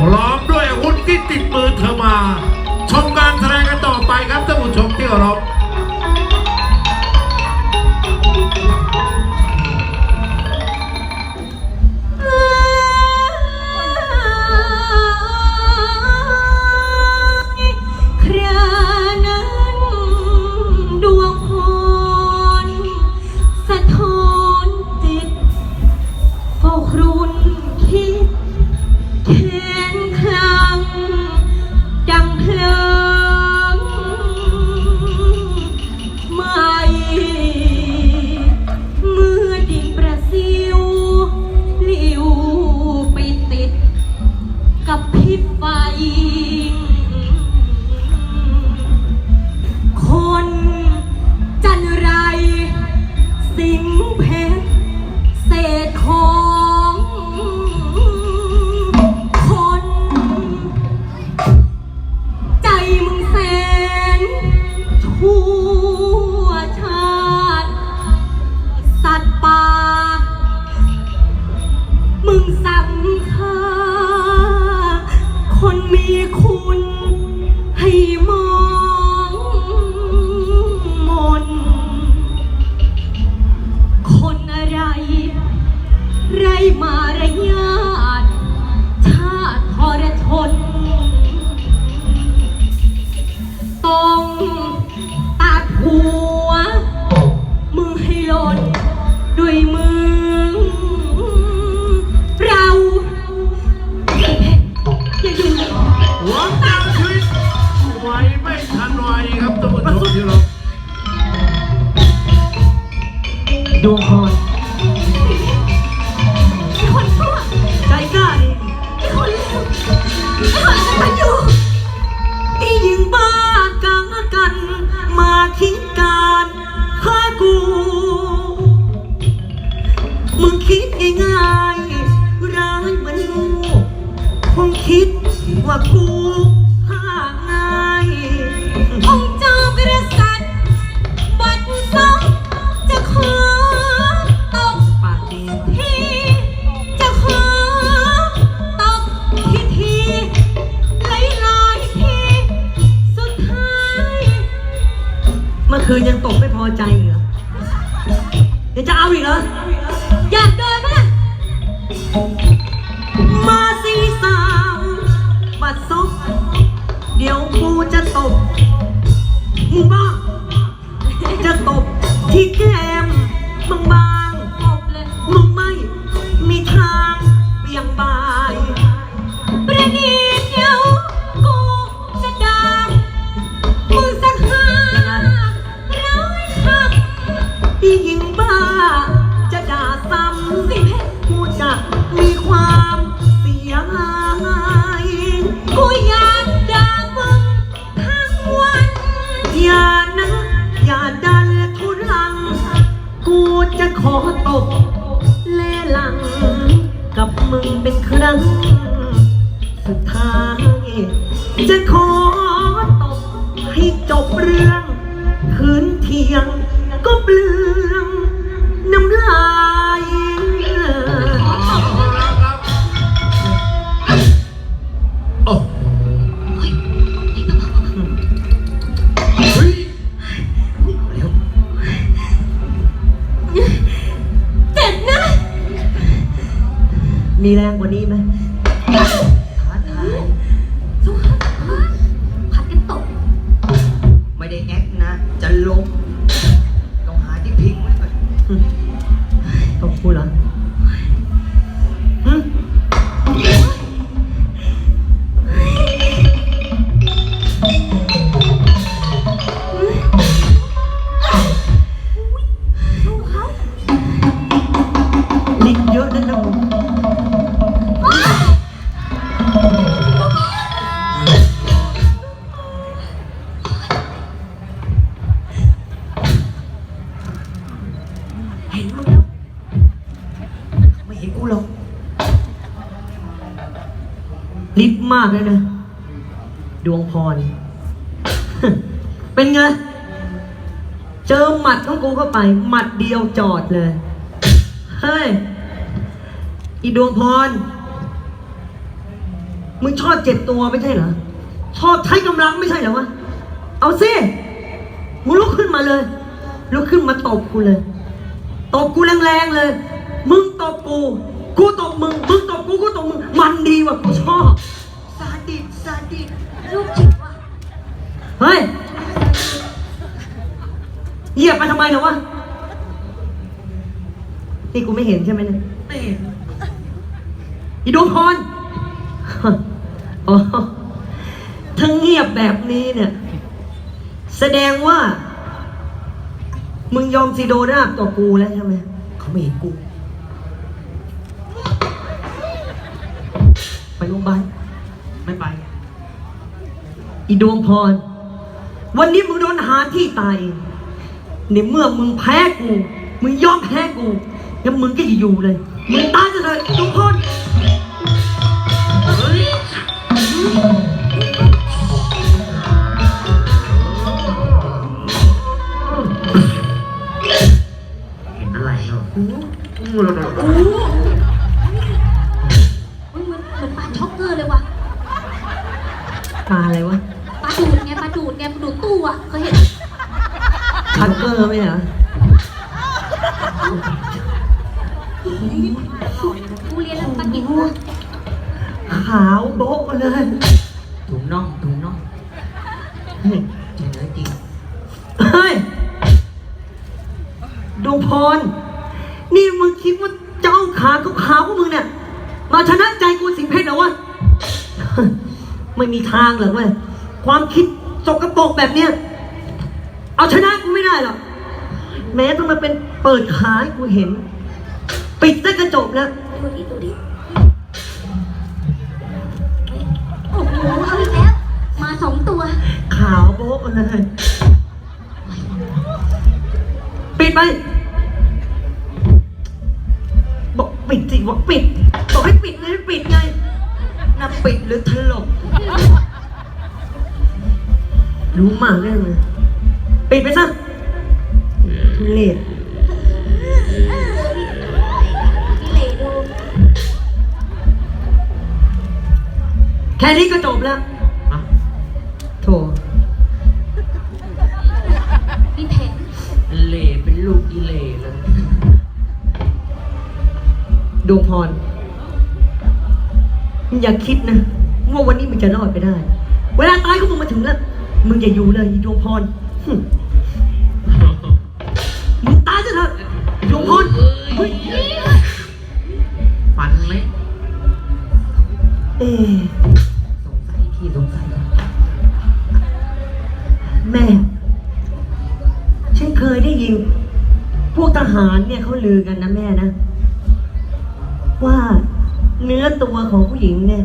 Hello? ทั่วชาติ สัตว์ป่า มึงสำคัญคนมีคู่ จะเอาอีกเหรออยากโดน มีแรงกว่านี้ มากเลยนะ ดวงพร เป็นไง เจอหมัดของกูเข้าไป หมัดเดียวจอดเลย เฮ้ย อีดวงพร มึงชอบเจ็บตัวไม่ใช่เหรอ ชอบใช้กำลังไม่ใช่เหรอวะ เอาซิมึงลุกขึ้นมาเลย ลุกขึ้นมาตบกูเลย ตบกูแรงๆเลย มึงตบกู กูตบมึง มึงตบกู กูตบมึง มันดีว่ะกูชอบ ซาดิสซาดิสลูกจิ๋วอะเฮ้ย เหยียบไปทำไมเหรอวะ นี่กูไม่เห็นใช่ไหมเนี่ย ไม่เห็นอีดวงพร อ๋อถ้าเงียบแบบนี้เนี่ย แสดงว่า มึงยอมซีโดราบต่อกูแล้วใช่ไหม เขาไม่เห็นกู ไปโรงพยาบาลไม่ไป อีดวงพร วันนี้มึงโดนหาที่ตายเองในเมื่อมึงแพ้กู มึงยอมแพ้กูงั้นมึงก็อย่าอยู่เลย มึงตายจะเลยอีดวงพรเฮ้ยเห็นอะไรเหรอ ชักเกอร์ไหมเหรอกูเรียนแล้วปลากินวัวขาวโบ๊ะเลยถุงน่องถุงน่องเฮ้ยจริงเลยจริงเฮ้ยดวงพร นี่มึงคิดว่าเจ้าขาขาวๆของมึงเนี่ย มาชนะใจกูสิงเพชรเหรอวะ ไม่มีทางหรอกเว้ย ความคิดสกปรกแบบเนี้ย เอาชนะกูไม่ได้หรอก แม้ต้องมาเป็นเปิดขาให้กูเห็น ปิดได้กระจกแล้ว ดูดิดูดิโอ้โหเอาอีกแล้ว มาสองตัวขาวโบ๊ะเลย ปิดไป บอกปิดสิบอกปิด บอกให้ปิดไงปิดไงน่าปิดหรือถลกรู้มากแน่เลย ปิดไปซะทุเรศพี่เหล่ดูแค่นี้ก็จบแล้วฮะโถพี่แผนเล่เป็นลูกอีเล่เลยดวงพรมึงอย่าคิดนะว่าวันนี้มึงจะรอดไปได้ เวลาตายก็มึงมาถึงแล้ว มึงอย่าอยู่เลยอีดวงพร อีดวงพรเฮ้ยฟันไหมเอ๊ะสงสัยที่สงสัย แม่ ฉันเคยได้ยิน พวกทหารเนี่ยเขาลือกันนะแม่นะ ว่าเนื้อตัวของผู้หญิงเนี่ย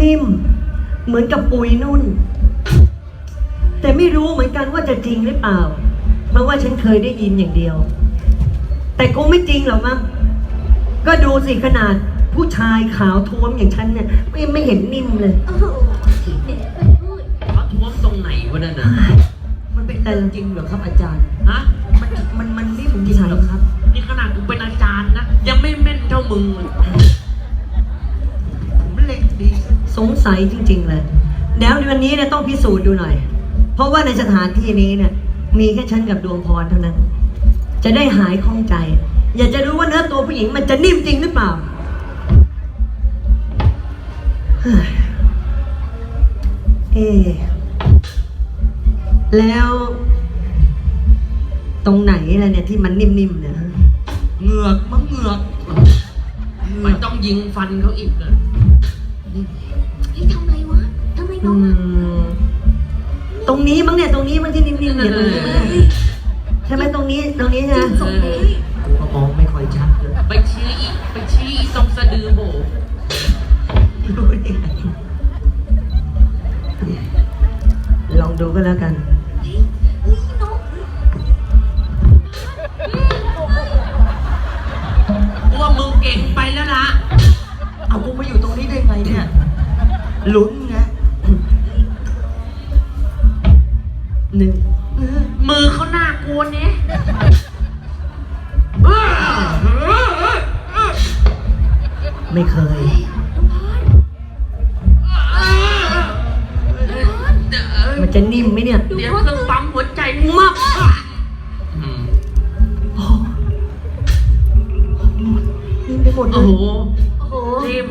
นิ่ม เหมือนกับปุยนุ่น แต่ไม่รู้เหมือนกันว่าจะจริงหรือเปล่า ราะว่าฉันเคยได้ยินอย่างเดียว แต่คงไม่จริงหรอกมั้งก็ดูสิขนาดผู้ชายขาวท้วมอย่างฉันเนี่ยไม่ไม่เห็นนิ่มเลยโอ้โหเด็กพูดเขาท้วมตรงไหนวะนั่นน่ะมันเป็นเรื่องจริงเหรอครับอาจารย์ฮะมันมันมันนี่ผมจริงเหรอครับนี่ขนาดกูเป็นอาจารย์นะยังไม่แม่นเท่ามึงเลยผมเล็กดีสงสัยจริง ๆ เลยเดี๋ยววันนี้เนี่ยต้องพิสูจน์ดูหน่อย เพราะว่าในสถานที่นี้เนี่ย มีแค่ฉันกับดวงพรเท่านั้น จะได้หายข้องใจ อยากจะรู้ว่าเนื้อตัวผู้หญิงมันจะนิ่มจริงหรือเปล่าเฮ้ยเอะแล้ว ตรงไหนล่ะเนี่ยที่มันนิ่มๆเนี่ยฮะเหงือกมั้งเหงือกไม่ต้องยิงฟันเขาอีกนะเฮ้ยทำไรวะทำไมน้อืองอะมต รงนี้มั้งเนี่ยตรงนี้มั้งที่นิ่มๆเนี่ยตรงนี้มั้งเนี่ยใช่ไหมตรงนี้ตรงนี้ใช่ไหมส่งเลยกูก็มองไม่ค่อยชัดเลยไปชี้อีกไปชี้อีกตรงสะดือโบรู้ได้ไงลองดูก็แล้วกันเฮ้ยเฮ้ยน้องกูว่ามึงเก่งไปแล้วนะเอากูมาอยู่ตรงนี้ได้ไงเนี่ยลุ้น หนึ่งมือเขาหน้ากลัวเนี่ยไม่เคย มันจะนิ่มไหมเนี่ย เดี๋ยวเครื่องปั๊มหัวใจมากนิ่มไปหมดเลยโอ้โหนิ่ม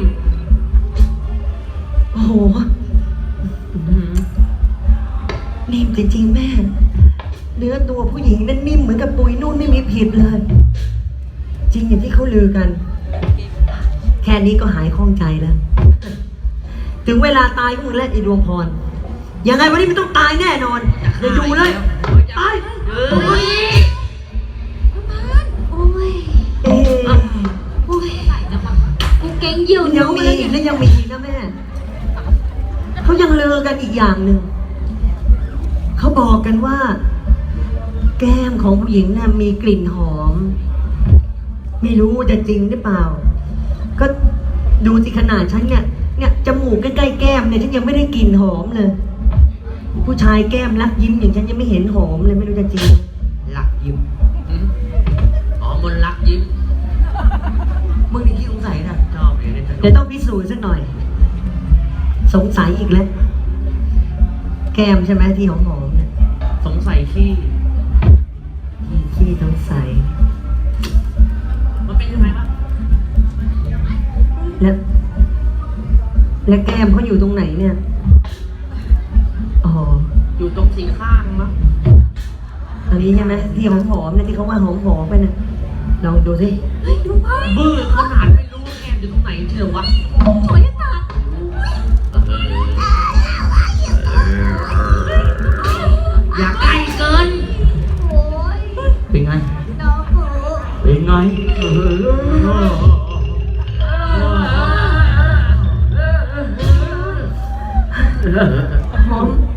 ลือกัน แค่นี้ก็หายคล่องใจแล้ว ถึงเวลาตายก็มึงแล้วไอ้ดวงพร ยังไงวันนี้มันต้องตายแน่นอนอย่าอยู่เลยตายเอ้ยโอ้ยเอ๊ะโอ้ยกูเก่งเยี่ยวยังมีเลอีกเนี่และยังมีอีกนะแม่ เขายังลือกันอีกอย่างหนึ่ง เขาบอกกันว่า แก้มของผู้หญิงน่ะมีกลิ่นหอม ไม่รู้ว่าจะจริงหรือเปล่า ก็ดูสิขนาดฉันเนี่ย เนี่ยจมูกใกล้ๆแก้มเนี่ยฉันยังไม่ได้กลิ่นหอมเลย ผู้ชายแก้มรักยิ้มอย่างฉันยังไม่เห็นหอมเลยไม่รู้จะจริงหลักยิ้มอืมอ๋อมนต์รักยิ้มมึงนี่ขี้สงสัยนะชอบเลยเนี่ยเดี๋ยวต้องพิสูจน์สักหน่อย สงสัยอีกแล้ว แก้มใช่ไหมที่หอมๆเนี่ย และแก้มเขาอยู่ตรงไหนเนี่ย อ๋อ อยู่ตรงสีข้างมั้งอันนี้ใช่ไหมที่หอมๆเนี่ยที่เขาว่าหอมๆไปนะลองดูสิเฮ้ยดูพ่อบื้อขนาดไม่รู้ว่าแก้มอยู่ตรงไหนเชียววะสวยจังอย่าใกล้เกินโอ้ยเป็นไงน้องโอ้เป็นไง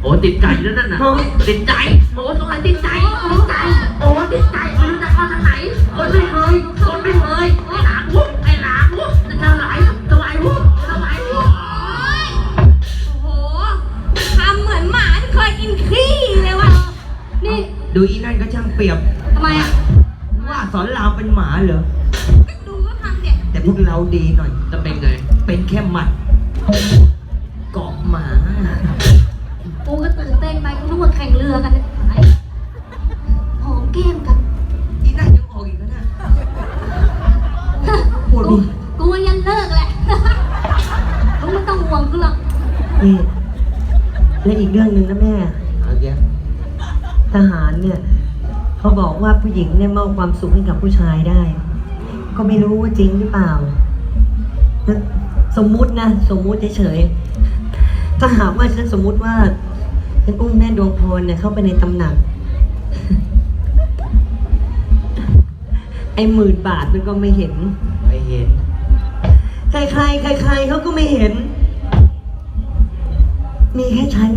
โอ้ติดใจแล้วนั่นน่ะหอมติดใจโอ้ตรงไหนติดใจติดใจโอ้ติดใจไม่รู้จะเข้าทางไหนคนไม่เคยคนไม่เคยไอ้หลางวุ้ไอ้หลางวุ้จะเท่าไหร่เท่าไหร่วุ้เท่าไหร่วุ้โหทำเหมือนหมาที่เคยกินขี้เลยว่ะนี่ดูอีนั่นก็ช่างเปรียบทำไมอะว่าสอนรามเป็นหมาเหรอ นี่และอีกเรื่องหนึ่งนะแม่ เอาแกทหารเนี่ยเขาบอกว่าผู้หญิงเนี่ยมอบความสุขให้กับผู้ชายได้ ก็ไม่รู้ว่าจริงหรือเปล่า สมมุตินะ สมมุติเฉยๆถ้าหากว่าฉันสมมุติว่าฉันอุ้มแม่ดวงพรเนี่ยเข้าไปในตำหนัก ไอ้หมื่นบาทมันก็ไม่เห็น ไม่เห็น ใครใครใครใครๆเขาก็ไม่เห็น มีแค่ฉัน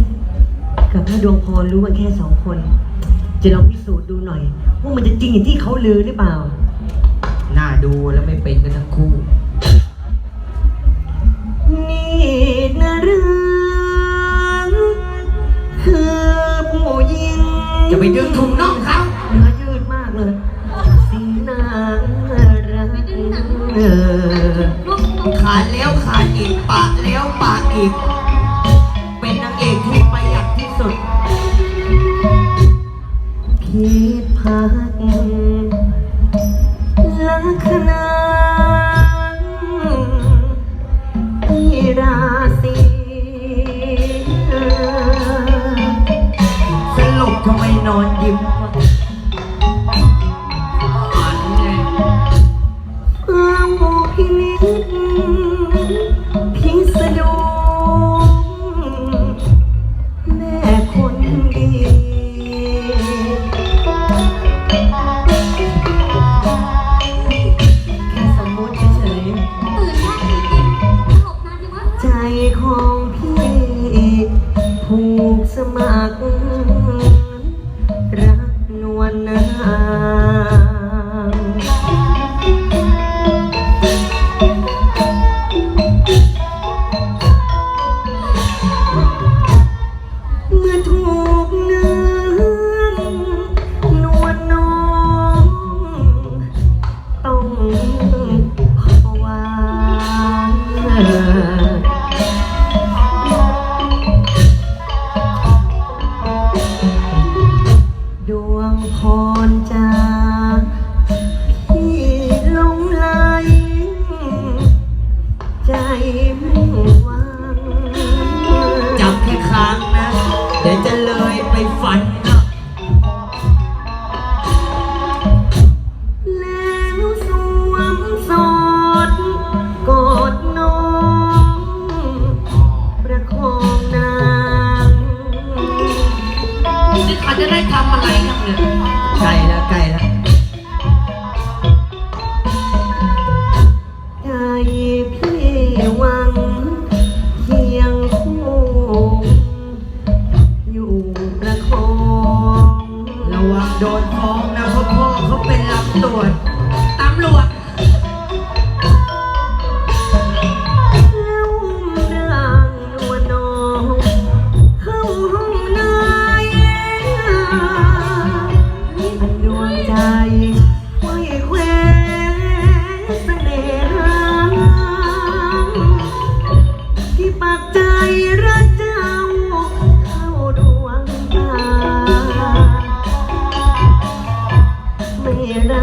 กับแม่ดวงพรรู้กันแค่สองคน จะลองพิสูจน์ดูหน่อย ว่ามันจะจริงอย่างที่เขาลือหรือเปล่า น่าดูแล้วไม่เป็นกันทั้งคู่ นี่นะเรื่องคือผู้หญิงจะไปดึงถุงน่องเขาเนื้อยืดมากเลย สีนางรักเออลูกลูกขาดแล้วขาดอีกปากแล้วปากอีกเป็นนางเอ กที่ประหยัดที่สุด พีทพักลักษณะที่ราศีสรุปทำไมนอนยิ้ม อน โดนฟ้องนะเพราะพ่อเขาเป็นรับตรวจ vivienda